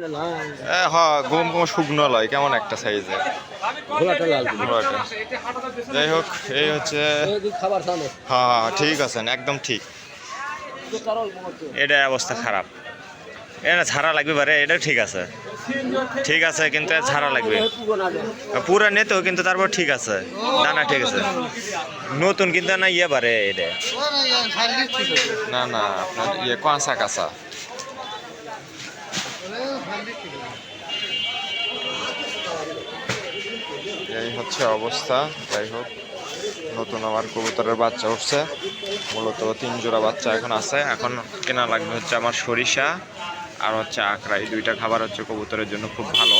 এ হ গম গম শুকনো লয় কেমন একটা যাই হোক এই হচ্ছে হ্যাঁ হ্যাঁ ঠিক একদম ঠিক। এটা অবস্থা খারাপ। এটা ঝাড়া লাগবে বারে এটা ঠিক আছে। ঠিক আছে কিন্তু ঝাড়া লাগবে। পুরা নেতো কিন্তু তারপর ঠিক আছে। দানা ঠিক আছে। নতুন কিন্তু না ইয়ে বারে এটা। না না আপনার ইয়ে কাঁচা কাঁচা এই হচ্ছে অবস্থা, যাই হোক, নতুন আমার কবুতরের বাচ্চা উঠছে। মূলত তিন জোড়া বাচ্চা এখন আছে। এখন কেনা লাগবে হচ্ছে আমার সরিষা আর হচ্ছে আকরা এই দুইটা খাবার হচ্ছে কবুতরের জন্য খুব ভালো।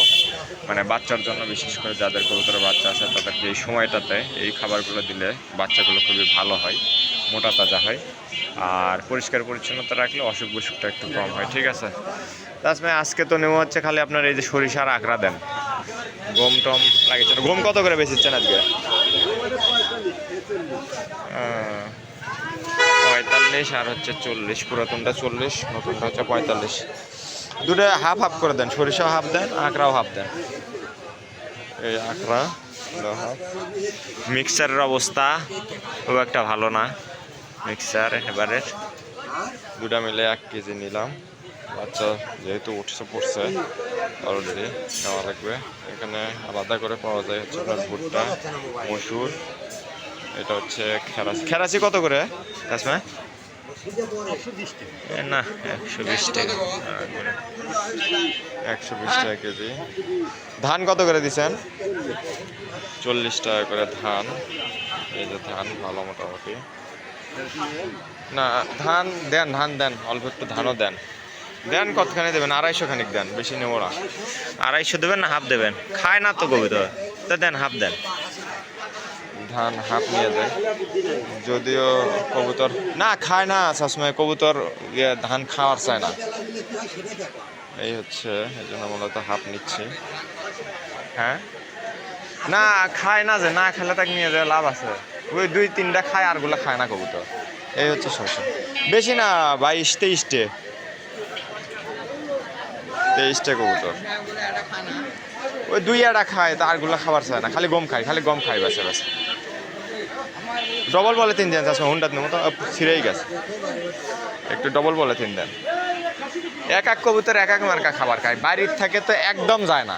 মানে বাচ্চার জন্য, বিশেষ করে যাদের কবুতরের বাচ্চা আছে, তাদেরকে এই সময়টাতে এই খাবারগুলো দিলে বাচ্চাগুলো খুবই ভালো হয়, মোটা তাজা হয়। আর পরিষ্কার পরিচ্ছন্নতা রাখলে অসুখ বিসুখটা একটু কম হয়, ঠিক আছে? তাছাড়া আজকে তো নেওয়া হচ্ছে খালি আপনার এই যে সরিষার আকরা দেন। গম টম লাগিয়েছেন। গম কত করে বেচেছেন আজকে? পঁয়তাল্লিশ আর হচ্ছে চল্লিশ, পুরাতনটা চল্লিশ, নতুনটা হচ্ছে পঁয়তাল্লিশ। দুটো হাফ হাফ করে দেন, সরিষাও হাফ দেন আঁকড়াও হাফ দেন। এই আঁকড়া মিক্সারের অবস্থা খুব একটা ভালো না। মিক্সার এবারে দুটা মিলে এক কেজি নিলাম। বাচ্চা যেহেতু উঠছে, পড়ছে অলরেডি নেওয়া লাগবে। এখানে আলাদা করে পাওয়া যায় হচ্ছে আপনার ভুট্টা, মসুর, এটা হচ্ছে খেরাসি খেরাসি কত করে? তাসমা না একশো বিশ টাকা। একশো বিশ টাকা কেজি। ধান কত করে দিচ্ছেন? চল্লিশ টাকা করে ধান। এই যে ধান ভালো মোটামুটি। না ধান দেন ধান দেন অল্প একটু ধানও দেন। দেন কতখানি দেবেন? আড়াইশো খানিক দেন বেশি নেব না। আড়াইশো দেবেন না হাফ দেবেন। খায় না তো কবিতা। তা দেন হাফ দেন। ধান হাফ নিয়ে দেয় যদিও কবুতর না, খায় না সবসময়। কবুতর ইয়ে ধান খাওয়ার চায় না। এই হচ্ছে, এই জন্য মূলত হাফ নিচ্ছি। হ্যাঁ? না, খায় না যে, না খেলে তাকে নিয়ে যায়, লাভ আছে। ওই দুই তিনটা খায়, আরগুলো খায় না কবুতর। এই হচ্ছে সমস্যা। বেশি না, বাইশ, তেইশটে। তেইশটা কবুতর। ওই দুই একটা খায়, তা আরগুলো খাবার চায় না। খালি গম খায়, খালি গম খায় বাসে বাসে ডবল বলে তিন দেন চাষমা হুন্ডার মতো ছিঁড়েই গেছে। একটু ডবল বলে তিন দেন। এক এক কবুতর, এক এক মার্কা খাবার খায়। বাড়ির থেকে তো একদম যায় না।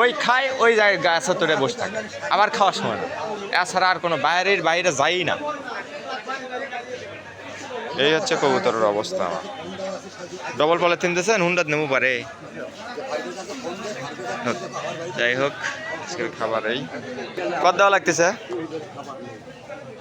ওই খায়, ওই জায়গায় গাছে তোরে বসে থাকে। আবার খাওয়ার সময় না। এছাড়া আর কোনো বাইরের বাইরে যাই না। এই হচ্ছে কবুতরের অবস্থা আমার। ডবল বলে তিন দিয়েছেন, হুন্ডার নেব পারে। যাই হোক খাবার এই কত দেওয়া লাগতেছে?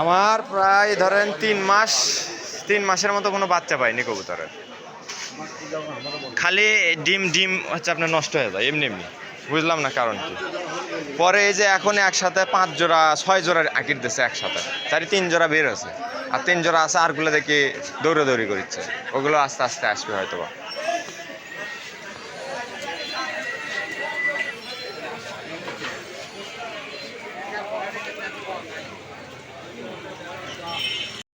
আমার প্রায় ধরেন তিন মাস, তিন মাসের মতো কোনো বাচ্চা পাইনি কবুতরের খালি ডিম ডিম হচ্ছে আপনার নষ্ট হয়ে যায়, এমনি এমনি। বুঝলাম না কারণ কি? পরে এই যে এখন একসাথে পাঁচ জোড়া, ছয় জোড়া আঁকির দিচ্ছে একসাথে। চারি তিন জোড়া বের হয়েছে। আর তিন জোড়া আছে আরগুলো দেখি দৌড়ে দৌড়ি করছে ওগুলো আস্তে আস্তে আসবে হয়তো বা